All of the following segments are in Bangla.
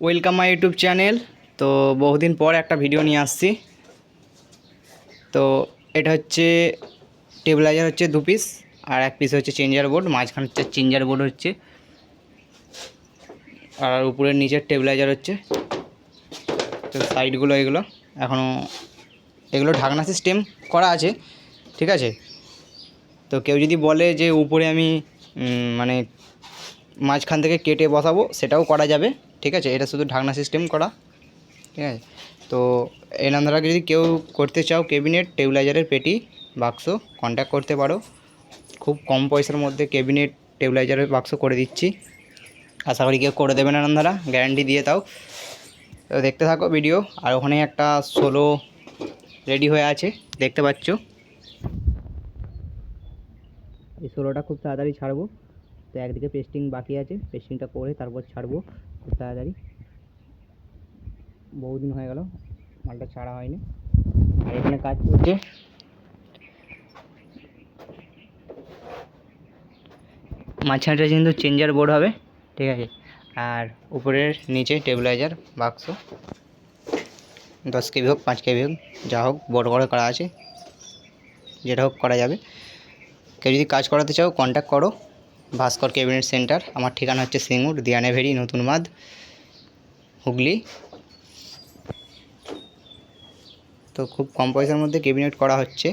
Welcome my YouTube channel. তো বহুদিন পর একটা ভিডিও নিয়ে আসছি। তো এটা হচ্ছে টেবিলাইজার হচ্ছে দু পিস আর এক পিস হচ্ছে চেঞ্জার বোর্ড, মাঝখান হচ্ছে চেঞ্জার বোর্ড হচ্ছে। আর উপরের নিচের টেবিলাইজার হচ্ছে। তো সাইডগুলো এগুলো এখনও এগুলো ঢাকনা সিস্টেম করা আছে, ঠিক আছে? তো কেউ যদি বলে যে উপরে আমি মানে মাঝখান থেকে কেটে বসাবো, সেটাও করা যাবে, ঠিক আছে? এটা শুধু ঢাকনা সিস্টেম করা, ঠিক আছে? তো এনারা যদি কেউ করতে চাও কেবিনেট টেবিলাইজারের পেটি বাক্স কন্ট্যাক্ট করতে পারো। খুব কম পয়সার মধ্যে কেবিনেট টেবিলাইজারের বাক্স করে দিচ্ছি। আশা করি কেউ করে দেবেন এনারা গ্যারান্টি দিয়ে তাও তো দেখতে থাকো ভিডিও আর ওখানে একটা সোলো রেডি হয়ে আছে, দেখতে পাচ্ছ। এই সোলোটা খুব তাড়াতাড়ি ছাড়বো। তো একদিকে পেস্টিং বাকি আছে। পেস্টিংটা করে তারপর ছাড়বো খুব তাড়াতাড়ি। বহুদিন হয়ে গেল, মালটা ছাড়া হয়নি। আর এখানে কাজ চলছে। মাঝখানটা কিন্তু চেঞ্জার বোর্ড হবে, ঠিক আছে? আর উপরের নিচে টেবিলাইজার বাক্স দশ কেবি হোক, পাঁচ কেবি হোক, যা হোক বড় করে করা আছে। যেটা হোক করা যাবে। কেউ যদি কাজ করাতে চাও কন্ট্যাক্ট করো। Bhaskar cabinet centre. আমার ঠিকানা হচ্ছে সিঙ্গুর, দিয়ানেভেরি, নতুন মাদ, হুগলি। তো খুব কম পয়সার মধ্যে ক্যাবিনেট করা হচ্ছে।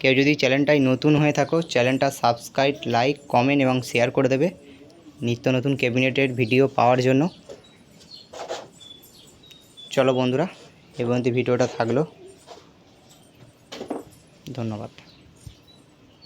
কেউ যদি চ্যানেলটাই নতুন হয়ে থাকো, চ্যানেলটা সাবস্ক্রাইব, লাইক, কমেন্ট এবং শেয়ার করে দেবে। নিত্য নতুন ক্যাবিনেটের ভিডিও পাওয়ার জন্য। চলো বন্ধুরা এবং ভিডিওটা থাকল। ধন্যবাদ।